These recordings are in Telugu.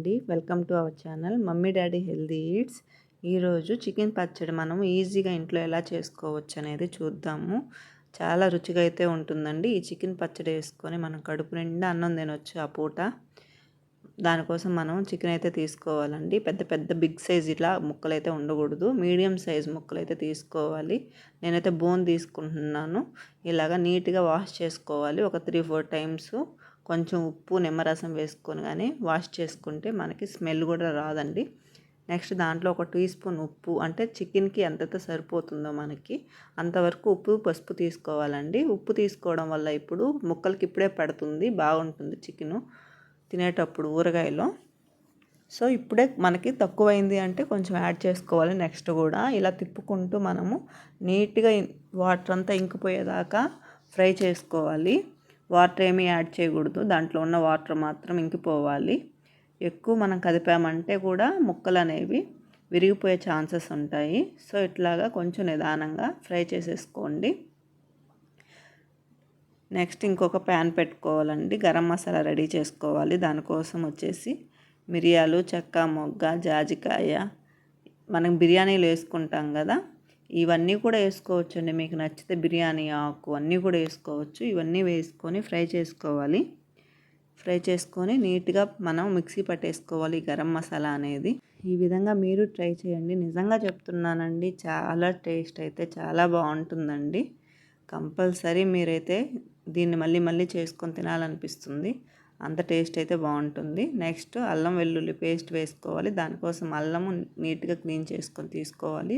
అండి. Welcome to our channel mummy daddy healthy eats ఈరోజు చికెన్ పచ్చడి మనం ఈజీగా ఇంట్లో ఎలా చేసుకోవచ్చు అనేది చూద్దాము. చాలా రుచిగా అయితే ఉంటుందండి. ఈ చికెన్ పచ్చడి వేసుకొని మనం కడుపు నిండా అన్నం తినొచ్చు ఆ పూట. దానికోసం మనం చికెన్ అయితే తీసుకోవాలండి. పెద్ద పెద్ద బిగ్ సైజ్ ఇట్లా ముక్కలు అయితే ఉండకూడదు. మీడియం సైజ్ ముక్కలు అయితే తీసుకోవాలి. నేనైతే బోన్ తీసుకుంటున్నాను. ఇలాగా నీట్గా వాష్ చేసుకోవాలి. ఒక త్రీ ఫోర్ టైమ్స్ కొంచెం ఉప్పు నిమ్మరసం వేసుకొని కానీ వాష్ చేసుకుంటే మనకి స్మెల్ కూడా రాదండి. నెక్స్ట్ దాంట్లో ఒక టీ స్పూన్ ఉప్పు అంటే చికెన్కి ఎంతైతే సరిపోతుందో మనకి అంతవరకు ఉప్పు పసుపు తీసుకోవాలండి. ఉప్పు తీసుకోవడం వల్ల ఇప్పుడు ముక్కలకి ఇప్పుడే పడుతుంది బాగుంటుంది చికెను తినేటప్పుడు ఊరగాయలో. సో ఇప్పుడే మనకి తక్కువైంది అంటే కొంచెం యాడ్ చేసుకోవాలి నెక్స్ట్ కూడా. ఇలా తిప్పుకుంటూ మనము నీట్గా వాటర్ అంతా ఇంకిపోయేదాకా ఫ్రై చేసుకోవాలి. వాటర్ ఏమీ యాడ్ చేయకూడదు. దాంట్లో ఉన్న వాటర్ మాత్రం ఇంకిపోవాలి. ఎక్కువ మనం కదిపామంటే కూడా ముక్కలు అనేవి విరిగిపోయే ఛాన్సెస్ ఉంటాయి. సో ఇట్లాగా కొంచెం నిదానంగా ఫ్రై చేసేసుకోండి. నెక్స్ట్ ఇంకొక ప్యాన్ పెట్టుకోవాలండి. గరం మసాలా రెడీ చేసుకోవాలి. దానికోసం వచ్చేసి మిరియాలు చెక్క మొగ్గ జాజికాయ. మనం బిర్యానీలు వేసుకుంటాం కదా ఇవన్నీ కూడా వేసుకోవచ్చు అండి మీకు నచ్చితే బిర్యానీ ఆకు అన్నీ కూడా వేసుకోవచ్చు. ఇవన్నీ వేసుకొని ఫ్రై చేసుకోవాలి. ఫ్రై చేసుకొని నీట్గా మనం మిక్సీ పట్టేసుకోవాలి గరం మసాలా అనేది. ఈ విధంగా మీరు ట్రై చేయండి. నిజంగా చెప్తున్నానండి చాలా టేస్ట్ అయితే చాలా బాగుంటుందండి. కంపల్సరీ మీరైతే దీన్ని మళ్ళీ మళ్ళీ చేసుకొని తినాలనిపిస్తుంది. అంత టేస్ట్ అయితే బాగుంటుంది. నెక్స్ట్ అల్లం వెల్లుల్లి పేస్ట్ వేసుకోవాలి. దానికోసం అల్లము నీట్గా క్లీన్ చేసుకొని తీసుకోవాలి.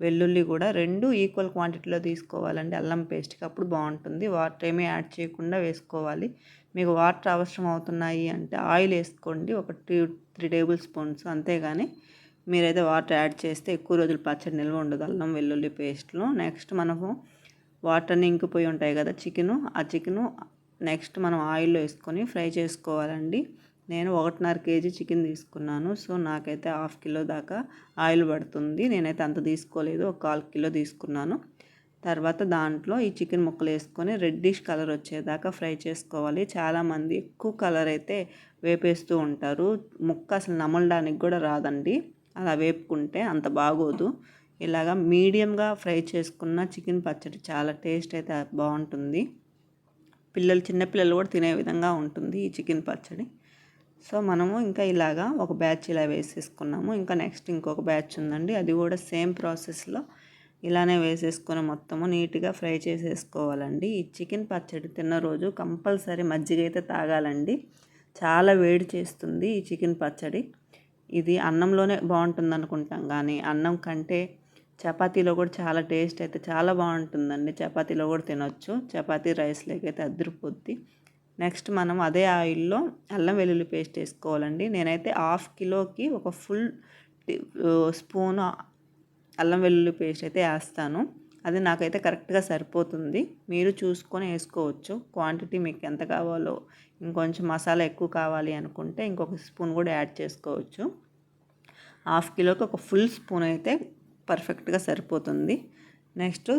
వెల్లుల్లి కూడా రెండు ఈక్వల్ క్వాంటిటీలో తీసుకోవాలండి అల్లం పేస్ట్కి. అప్పుడు బాగుంటుంది. వాటర్ ఏమీ యాడ్ చేయకుండా వేసుకోవాలి. మీకు వాటర్ అవసరం అవుతున్నాయి అంటే ఆయిల్ వేసుకోండి. ఒక టూ త్రీ టేబుల్ స్పూన్స్ అంతేగాని మీరైతే వాటర్ యాడ్ చేస్తే ఎక్కువ రోజులు పచ్చడి నిల్వ ఉండదు అల్లం వెల్లుల్లి పేస్ట్లో. నెక్స్ట్ మనము వాటర్ని ఇంకిపోయి ఉంటాయి కదా చికెను. ఆ చికెను నెక్స్ట్ మనం ఆయిల్లో వేసుకొని ఫ్రై చేసుకోవాలండి. నేను ఒకటిన్నర కేజీ చికెన్ తీసుకున్నాను. సో నాకైతే హాఫ్ కిలో దాకా ఆయిల్ పడుతుంది. నేనైతే అంత తీసుకోలేదు. ఒక కాల్ కిలో తీసుకున్నాను. తర్వాత దాంట్లో ఈ చికెన్ ముక్కలు వేసుకొని రెడ్డిష్ కలర్ వచ్చేదాకా ఫ్రై చేసుకోవాలి. చాలామంది ఎక్కువ కలర్ అయితే వేపేస్తూ ఉంటారు. ముక్క అసలు నమలడానికి కూడా రాదండి. అలా వేపుకుంటే అంత బాగోదు. ఇలాగా మీడియంగా ఫ్రై చేసుకున్న చికెన్ పచ్చడి చాలా టేస్ట్ అయితే బాగుంటుంది. పిల్లలు చిన్నపిల్లలు కూడా తినే విధంగా ఉంటుంది ఈ చికెన్ పచ్చడి. సో మనము ఇంకా ఇలాగా ఒక బ్యాచ్ ఇలా వేసేసుకున్నాము. ఇంకా నెక్స్ట్ ఇంకొక బ్యాచ్ ఉందండి. అది కూడా సేమ్ ప్రాసెస్లో ఇలానే వేసేసుకొని మొత్తము నీట్గా ఫ్రై చేసేసుకోవాలండి. ఈ చికెన్ పచ్చడి తిన్న రోజు కంపల్సరీ మజ్జిగ అయితే తాగాలండి. చాలా వేడి చేస్తుంది ఈ చికెన్ పచ్చడి. ఇది అన్నంలోనే బాగుంటుంది అనుకుంటాం కానీ అన్నం కంటే చపాతీలో కూడా చాలా టేస్ట్ అయితే చాలా బాగుంటుందండి. చపాతీలో కూడా తినొచ్చు. చపాతీ రైస్లోకి అయితే అదిరిపోద్ది. నెక్స్ట్ మనం అదే ఆయిల్లో అల్లం వెల్లుల్లి పేస్ట్ వేసుకోవాలండి. నేనైతే హాఫ్ కిలోకి ఒక ఫుల్ స్పూన్ అల్లం వెల్లుల్లి పేస్ట్ అయితే వేస్తాను. అది నాకైతే కరెక్ట్గా సరిపోతుంది. మీరు చూసుకొని వేసుకోవచ్చు. క్వాంటిటీ మీకు ఎంత కావాలో ఇంకొంచెం మసాలా ఎక్కువ కావాలి అనుకుంటే ఇంకొక స్పూన్ కూడా యాడ్ చేసుకోవచ్చు. హాఫ్ కిలోకి ఒక ఫుల్ స్పూన్ అయితే పర్ఫెక్ట్గా సరిపోతుంది. నెక్స్ట్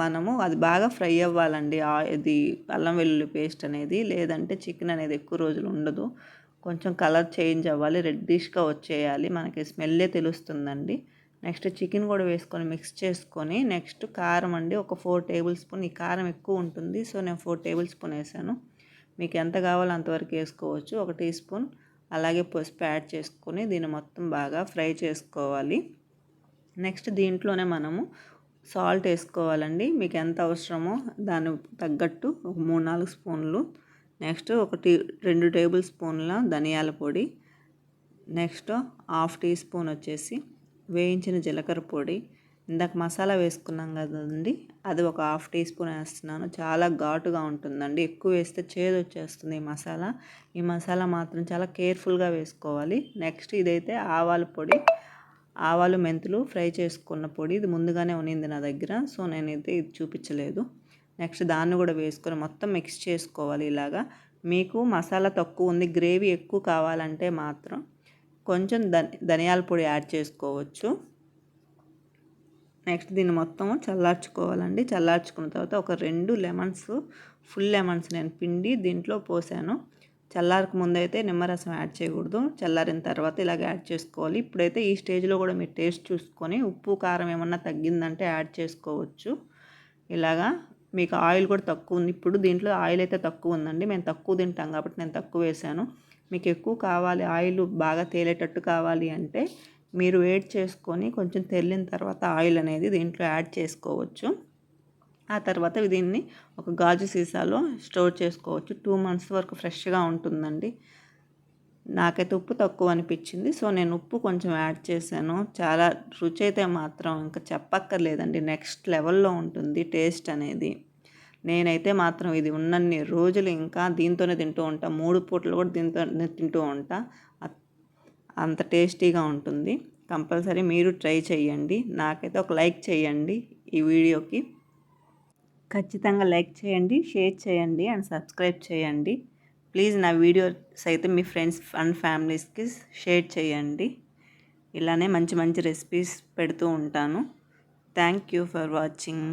మనము అది బాగా ఫ్రై అవ్వాలండి. ఇది అల్లం వెల్లుల్లి పేస్ట్ అనేది లేదంటే చికెన్ అనేది ఎక్కువ రోజులు ఉండదు. కొంచెం కలర్ చేంజ్ అవ్వాలి రెడ్డిష్గా వచ్చేయాలి. మనకి స్మెల్లే తెలుస్తుందండి. నెక్స్ట్ చికెన్ కూడా వేసుకొని మిక్స్ చేసుకొని నెక్స్ట్ కారం అండి. ఒక ఫోర్ టేబుల్ స్పూన్ ఈ కారం ఎక్కువ ఉంటుంది. సో నేను ఫోర్ టేబుల్ స్పూన్ వేసాను. మీకు ఎంత కావాలో అంతవరకు వేసుకోవచ్చు. ఒక టీ స్పూన్. అలాగే పసుపు యాడ్ చేసుకొని దీన్ని మొత్తం బాగా ఫ్రై చేసుకోవాలి. నెక్స్ట్ దీంట్లోనే మనము సాల్ట్ వేసుకోవాలండి. మీకు ఎంత అవసరమో దాని తగ్గట్టు ఒక మూడు నాలుగు స్పూన్లు. నెక్స్ట్ ఒక టీ రెండు టేబుల్ స్పూన్ల ధనియాల పొడి. నెక్స్ట్ హాఫ్ టీ స్పూన్ వచ్చేసి వేయించిన జీలకర్ర పొడి. ఇందాక మసాలా వేసుకున్నాం కదండి అది ఒక హాఫ్ టీ స్పూన్ వేస్తున్నాను. చాలా ఘాటుగా ఉంటుందండి. ఎక్కువ వేస్తే చేదు వచ్చేస్తుంది ఈ మసాలా. ఈ మసాలా మాత్రం చాలా కేర్ఫుల్గా వేసుకోవాలి. నెక్స్ట్ ఇదైతే ఆవాల పొడి. ఆవాలు మెంతులు ఫ్రై చేసుకున్న పొడి ఇది ముందుగానే ఉన్నింది నా దగ్గర. సో నేనైతే ఇది చూపించలేదు. నెక్స్ట్ దాన్ని కూడా వేసుకొని మొత్తం మిక్స్ చేసుకోవాలి ఇలాగా. మీకు మసాలా తక్కువ ఉంది గ్రేవీ ఎక్కువ కావాలంటే మాత్రం కొంచెం ధనియాల పొడి యాడ్ చేసుకోవచ్చు. నెక్స్ట్ దీన్ని మొత్తం చల్లార్చుకోవాలండి. చల్లార్చుకున్న తర్వాత ఒక రెండు లెమన్స్ ఫుల్ లెమన్స్ నేను పిండి దీంట్లో పోసాను. చల్లారక ముందు అయితే నిమ్మరసం యాడ్ చేయకూడదు. చల్లారిన తర్వాత ఇలాగ యాడ్ చేసుకోవాలి. ఇప్పుడైతే ఈ స్టేజ్లో కూడా మీరు టేస్ట్ చూసుకొని ఉప్పు కారం ఏమన్నా తగ్గిందంటే యాడ్ చేసుకోవచ్చు. ఇలాగా మీకు ఆయిల్ కూడా తక్కువ ఉంది. ఇప్పుడు దీంట్లో ఆయిల్ అయితే తక్కువ ఉందండి. మేము తక్కువ తింటాం కాబట్టి నేను తక్కువ వేసాను. మీకు ఎక్కువ కావాలి ఆయిల్ బాగా తేలేటట్టు కావాలి అంటే మీరు వేడి చేసుకొని కొంచెం తెల్లిన తర్వాత ఆయిల్ అనేది దీంట్లో యాడ్ చేసుకోవచ్చు. ఆ తర్వాత దీన్ని ఒక గాజు సీసాలో స్టోర్ చేసుకోవచ్చు. టూ మంత్స్ వరకు ఫ్రెష్గా ఉంటుందండి. నాకైతే ఉప్పు తక్కువ అనిపించింది. సో నేను ఉప్పు కొంచెం యాడ్ చేశాను. చాలా రుచి అయితే మాత్రం ఇంకా చెప్పక్కర్లేదండి. నెక్స్ట్ లెవెల్లో ఉంటుంది టేస్ట్ అనేది. నేనైతే మాత్రం ఇది ఉన్నన్ని రోజులు ఇంకా దీంతోనే తింటూ ఉంటా. మూడు పూటలు కూడా దీంతో తింటూ ఉంటా. అంత టేస్టీగా ఉంటుంది. కంపల్సరీ మీరు ట్రై చేయండి. నాకైతే ఒక లైక్ చేయండి ఈ వీడియోకి. ఖచ్చితంగా లైక్ చేయండి షేర్ చేయండి అండ్ సబ్స్క్రైబ్ చేయండి. ప్లీజ్ నా వీడియోస్ అయితే మీ ఫ్రెండ్స్ అండ్ ఫ్యామిలీస్కి షేర్ చేయండి. ఇలానే మంచి మంచి రెసిపీస్ పెడుతూ ఉంటాను. Thank you for watching.